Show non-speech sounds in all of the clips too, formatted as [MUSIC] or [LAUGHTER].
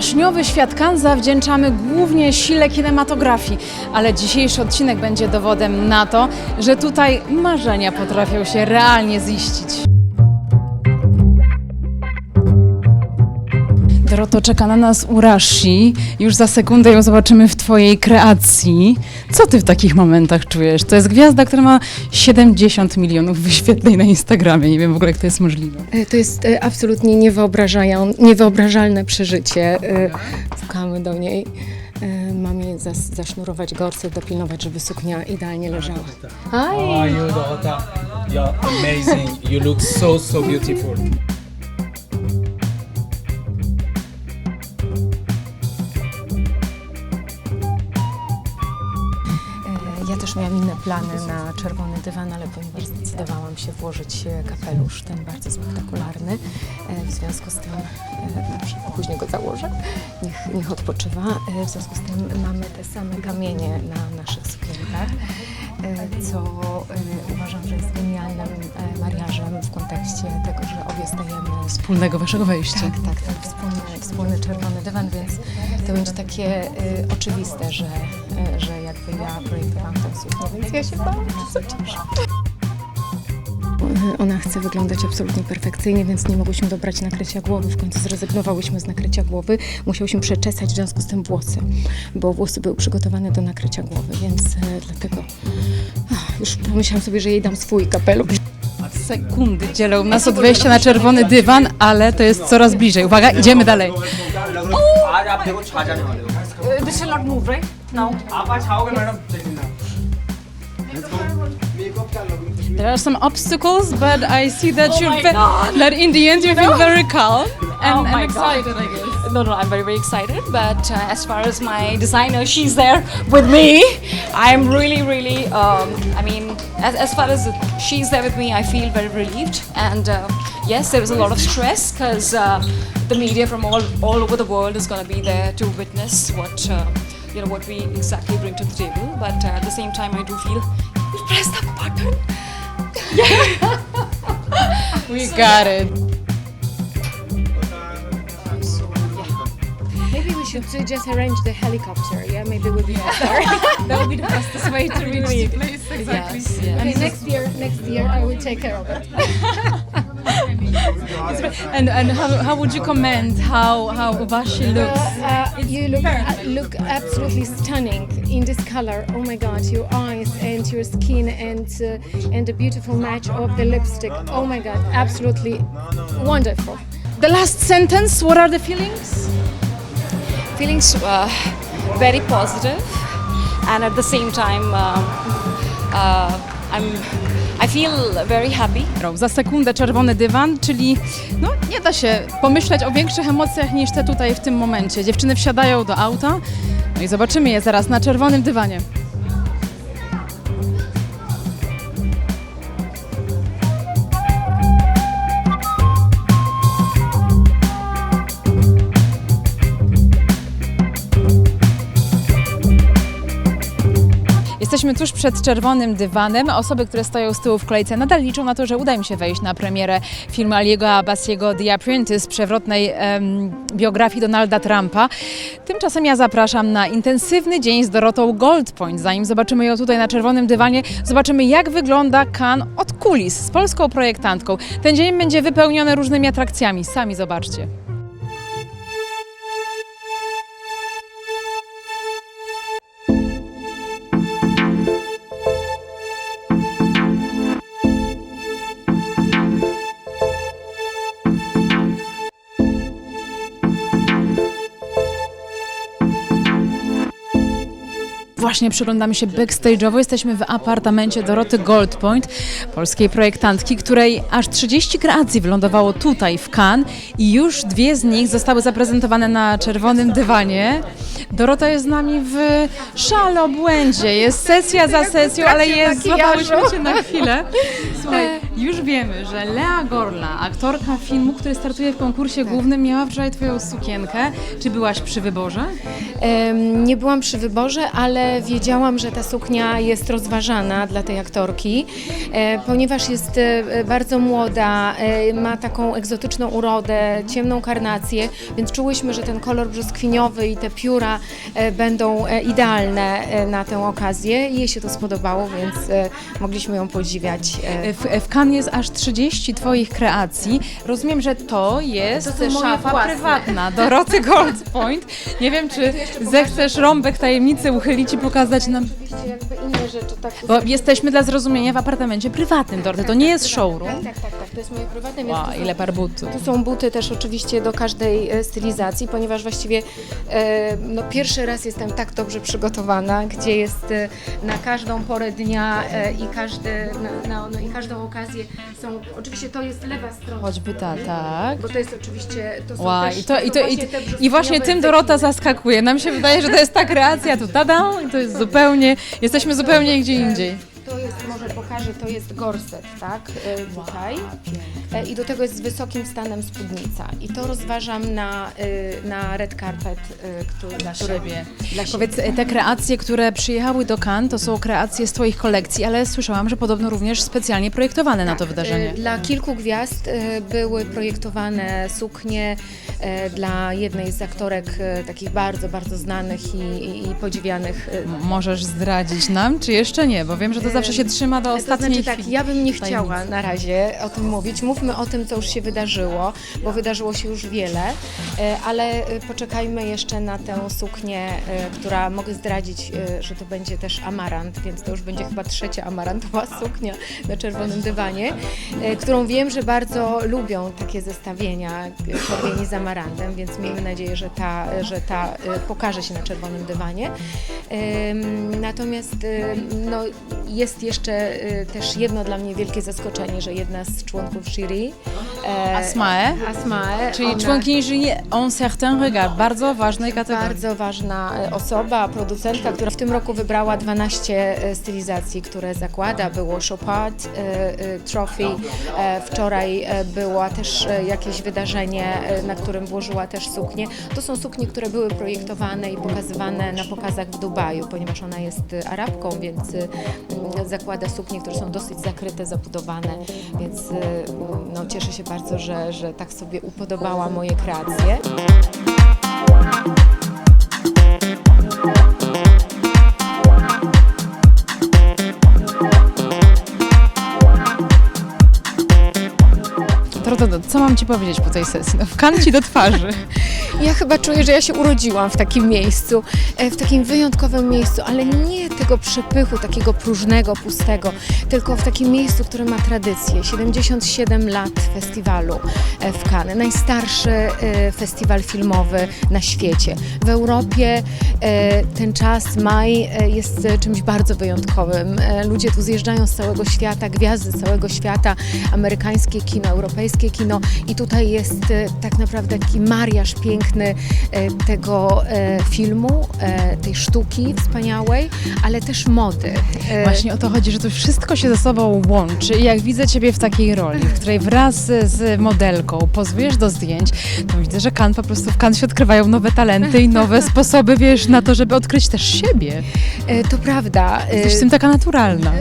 Baśniowy świat Cannes zawdzięczamy głównie sile kinematografii, ale dzisiejszy odcinek będzie dowodem na to, że tutaj marzenia potrafią się realnie ziścić. Doroto, czeka na nas Urashi. Już za sekundę ją zobaczymy w Twojej kreacji. Co Ty w takich momentach czujesz? To jest gwiazda, która ma 70 milionów wyświetleń na Instagramie. Nie wiem w ogóle, jak to jest możliwe. E, To jest e, absolutnie niewyobrażalne przeżycie. E, Pukamy do niej. Mam jej zas, zasznurować gorset, dopilnować, żeby suknia idealnie leżała. How are you? You're amazing. You look so, so beautiful. Miałam inne plany na czerwony dywan, ale ponieważ zdecydowałam się włożyć kapelusz, ten bardzo spektakularny, e, w związku z tym, e, później go założę, niech, niech odpoczywa, E, w związku z tym mamy te same kamienie na naszych sukienkach, co uważam, że jest genialnym mariażem w kontekście tego, że obie stajemy Wspólnego Waszego wejścia. tak, tak, tak, wspólny, wspólny czerwony dywan, więc to będzie takie oczywiste, że, y, że ja projektowałam więc ja się bardzo cieszę. Ona chce wyglądać absolutnie perfekcyjnie, więc nie mogłyśmy dobrać nakrycia głowy. W końcu zrezygnowałyśmy z nakrycia głowy. Musiałyśmy przeczesać w związku z tym włosy, bo włosy były przygotowane do nakrycia głowy, więc e, dlatego ach, już pomyślałam sobie, że jej dam swój kapelusz. Sekundy dzielą nas od wejścia na czerwony dywan, ale to jest coraz bliżej. Uwaga, idziemy dalej. आज Uh, this will not move, right? Now. There are some obstacles, but I see that oh you're. That in the end you feel very calm and, oh and excited. God. I guess. No, no, I'm very, very excited. But uh, as far as my designer, she's there with me. I'm really, really, um, I mean, as, as far as she's there with me, I feel very relieved. And uh, yes, there was a lot of stress because uh, the media from all, all over the world is going to be there to witness what, uh, you know, what we exactly bring to the table. But uh, at the same time, I do feel press the button. [LAUGHS] We got it. Should just arrange the helicopter, yeah? Maybe we'll be better. [LAUGHS] That would be the fastest way to reach the place. Exactly. Yes, yes. Okay, next year, next year I will take care of it. [LAUGHS] And and how, how would you comment how how Ubashi looks? Uh, you look uh, look absolutely stunning in this color. Oh my God, your eyes and your skin and uh, and the beautiful match of the lipstick. Oh my God, absolutely wonderful. The last sentence. What are the feelings? Feelings uh, very positive and at the same time uh, uh, I'm I feel very happy Za sekundę czerwony dywan, czyli no nie da się pomyśleć o większych emocjach niż te tutaj w tym momencie. Dziewczyny wsiadają do auta, no i zobaczymy je zaraz na czerwonym dywanie. Jesteśmy tuż przed czerwonym dywanem. Osoby, które stoją z tyłu w kolejce, nadal liczą na to, że uda im się wejść na premierę filmu Aliego Abbasiego The Apprentice, przewrotnej em, biografii Donalda Trumpa. Tymczasem ja zapraszam na intensywny dzień z Dorotą Goldpoint. Zanim zobaczymy ją tutaj na czerwonym dywanie, zobaczymy jak wygląda kan od kulis z polską projektantką. Ten dzień będzie wypełniony różnymi atrakcjami. Sami zobaczcie. Właśnie przyglądamy się backstage'owo. Jesteśmy w apartamencie Doroty Goldpoint, polskiej projektantki, której aż 30 kreacji wylądowało tutaj w Cannes i już dwie z nich zostały zaprezentowane na czerwonym dywanie. Dorota jest z nami w szale, obłędzie. Jest sesja za sesją, ale jest, złapałyśmy cię na chwilę. Słuchaj, Już wiemy, że Lea Gorla, aktorka filmu, który startuje w konkursie głównym, miała wczoraj Twoją sukienkę. Czy byłaś przy wyborze? Em, Nie byłam przy wyborze, ale wiedziałam, że ta suknia jest rozważana dla tej aktorki, e, ponieważ jest e, bardzo młoda, e, ma taką egzotyczną urodę, ciemną karnację, więc czułyśmy, że ten kolor brzoskwiniowy i te pióra będą idealne na tę okazję. Jej się to spodobało, więc mogliśmy ją podziwiać. W, w Cannes jest aż 30 Twoich kreacji. Rozumiem, że to jest To szafa własne. prywatna Doroty Goldpoint. Nie wiem, czy zechcesz rąbek tajemnicy uchylić i pokazać nam, Oczywiście jakby inne rzeczy, tak. bo jesteśmy dla zrozumienia w apartamencie prywatnym Doroty. To nie jest showroom. Tak, tak, tak, jest moje prywatne, Wow, to ile par butów. Tu są buty też oczywiście do każdej e, stylizacji, ponieważ właściwie e, no, pierwszy raz jestem tak dobrze przygotowana, gdzie jest e, na każdą porę dnia i, każdy, na, na, no, i każdą okazję są, oczywiście to jest lewa strona. Choćby ta, tak. Bo to jest oczywiście, to są Wow, też, i, to, i, to, i, właśnie te I właśnie tym Dorota zaskakuje. Nam się wydaje, że to jest ta kreacja, tu tada, i to jest zupełnie, jesteśmy zupełnie gdzie indziej. To jest, może pokażę, to jest gorset, tak, e, tutaj. E, I do tego jest z wysokim stanem spódnica. I to rozważam na, e, na red carpet, e, który, Dla który, siebie. Dla siebie. Powiedz, te kreacje, które przyjechały do Cannes, to są kreacje z Twoich kolekcji, ale słyszałam, że podobno również specjalnie projektowane na to wydarzenie. E, Dla kilku gwiazd e, były projektowane suknie e, dla jednej z aktorek e, takich bardzo, bardzo znanych i, i, podziwianych. e, Możesz zdradzić nam, czy jeszcze nie? Bo wiem, że to zawsze się trzyma do To ostatniej znaczy tak, chwili. ja bym nie chciała tajemnicy. na razie o tym mówić. Mówmy o tym, co już się wydarzyło, bo wydarzyło się już wiele, e, ale e, poczekajmy jeszcze na tę suknię, e, która mogę zdradzić, e, że to będzie też amarant, więc to już będzie chyba trzecia amarantowa [LAUGHS] suknia na czerwonym dywanie, e, którą wiem, że bardzo lubią takie zestawienia e, czerwieni z amarantem, więc miejmy nadzieję, że ta, że ta e, pokaże się na czerwonym dywanie. Em, Natomiast em, no, jest jeszcze e, też jedno dla mnie wielkie zaskoczenie, że jedna z członków jury, e, Asmae, Asmae czyli ona- członkini jury en certain regard, bardzo ważnej kategorii. Bardzo ważna e, osoba, producentka, która w tym roku wybrała 12 e, stylizacji, które zakłada. Było Chopard e, e, Trophy, e, wczoraj e, było też e, jakieś wydarzenie, e, na którym włożyła też suknie. To są suknie, które były projektowane i pokazywane na pokazach w Dubaju, ponieważ ona jest e, Arabką, więc e, m, zakłada suknie, które są dosyć zakryte, zabudowane, więc e, no, cieszę się bardzo, że, że tak sobie upodobała moje kreacje. Co mam Ci powiedzieć po tej sesji? No, w Cannes Ci do twarzy. [LAUGHS] Ja chyba czuję, że ja się urodziłam w takim miejscu, e, w takim wyjątkowym miejscu, ale nie tego przepychu, takiego próżnego, pustego, tylko w takim miejscu, które ma tradycję. 77 lat festiwalu e, w Cannes, najstarszy e, festiwal filmowy na świecie. W Europie ten czas, maj, jest czymś bardzo wyjątkowym. Ludzie tu zjeżdżają z całego świata, gwiazdy z całego świata, amerykańskie kino, europejskie kino i tutaj jest e, tak naprawdę taki mariaż piękny e, tego e, filmu, tej sztuki wspaniałej, ale też mody. Właśnie o to chodzi, że to wszystko się ze sobą łączy i jak widzę Ciebie w takiej roli, w której wraz z- modelką pozujesz do zdjęć, to widzę, że Kan po prostu w Kan się odkrywają nowe talenty i nowe [LAUGHS] sposoby, wiesz, na to, żeby odkryć też siebie. To prawda. Jesteś w tym taka naturalna.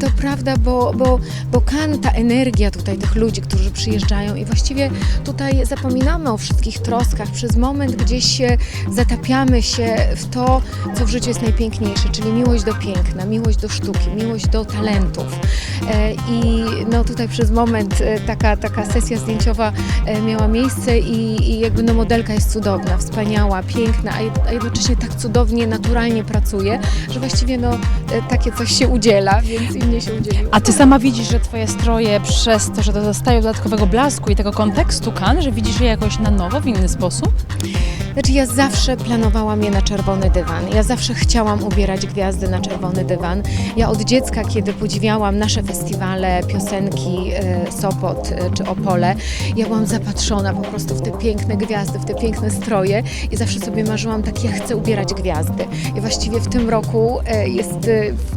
To prawda, bo, bo, bo kan, ta energia tutaj tych ludzi, którzy przyjeżdżają i właściwie tutaj zapominamy o wszystkich troskach. Przez moment gdzieś się zatapiamy się w to, co w życiu jest najpiękniejsze, czyli miłość do piękna, miłość do sztuki, miłość do talentów. E, I no tutaj przez moment e, taka, taka sesja zdjęciowa e, miała miejsce i, i jakby no modelka jest cudowna, wspaniała, piękna, a jed- a jednocześnie tak cudownie, naturalnie pracuje, że właściwie no takie coś się udziela, więc i mnie się udzieliło. A ty sama widzisz, że twoje stroje przez to, że dostają dodatkowego blasku i tego kontekstu kan, że widzisz je jakoś na nowo, w inny sposób? Znaczy ja zawsze planowałam je na czerwony dywan. Ja zawsze chciałam ubierać gwiazdy na czerwony dywan. Ja od dziecka, kiedy podziwiałam nasze festiwale, piosenki e, Sopot e, czy Opole, ja byłam zapatrzona po prostu w te piękne gwiazdy, w te piękne stroje i zawsze sobie marzyłam tak, ja chcę ubierać gwiazdy. I właściwie w tym roku e, jest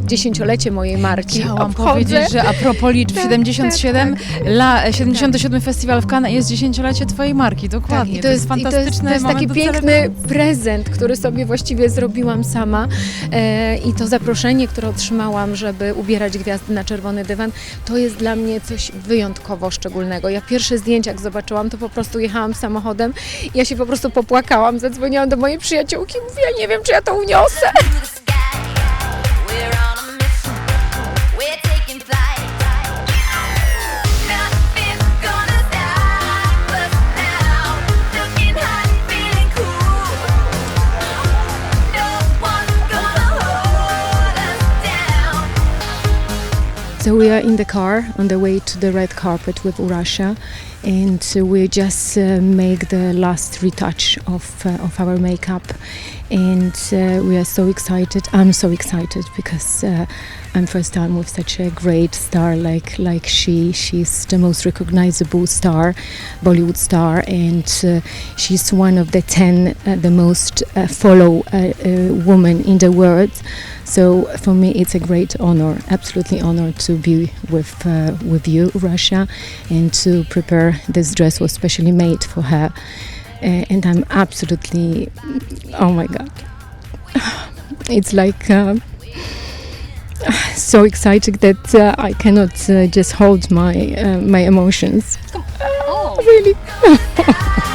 dziesięciolecie mojej marki. Chciałam Obchodzę. powiedzieć, że a propos liczb, [LAUGHS] Tak, 77, la, 77 Festiwal w Cannes jest dziesięciolecie Twojej marki, dokładnie. Tak, i to jest, i to jest, to jest moment taki do piękny celebracji. prezent, który sobie właściwie zrobiłam sama e, i to zaproszenie, które otrzymałam, żeby ubierać gwiazdy na czerwony dywan, to jest dla mnie coś wyjątkowo szczególnego. Ja pierwsze zdjęcia, jak zobaczyłam, to po prostu jechałam samochodem i ja się po prostu popłakałam, zadzwoniłam do mojej przyjaciółki mówię, ja nie wiem, czy ja to uniosę. [LAUGHS] So we are in the car on the way to the red carpet with Urasha, and we just uh, make the last retouch of uh, of our makeup, and uh, we are so excited. I'm so excited because uh, I'm first time with such a great star like like she. She's the most recognizable star, Bollywood star, and uh, she's one of the ten uh, the most follow woman in the world. So for me, it's a great honor, absolutely honor to be with with you, Russia, and to prepare this dress was specially made for her. Uh, and I'm absolutely, oh my God, [SIGHS] it's like um, [SIGHS] so excited that uh, I cannot uh, just hold my uh, my emotions. Oh. [LAUGHS] Really. [LAUGHS]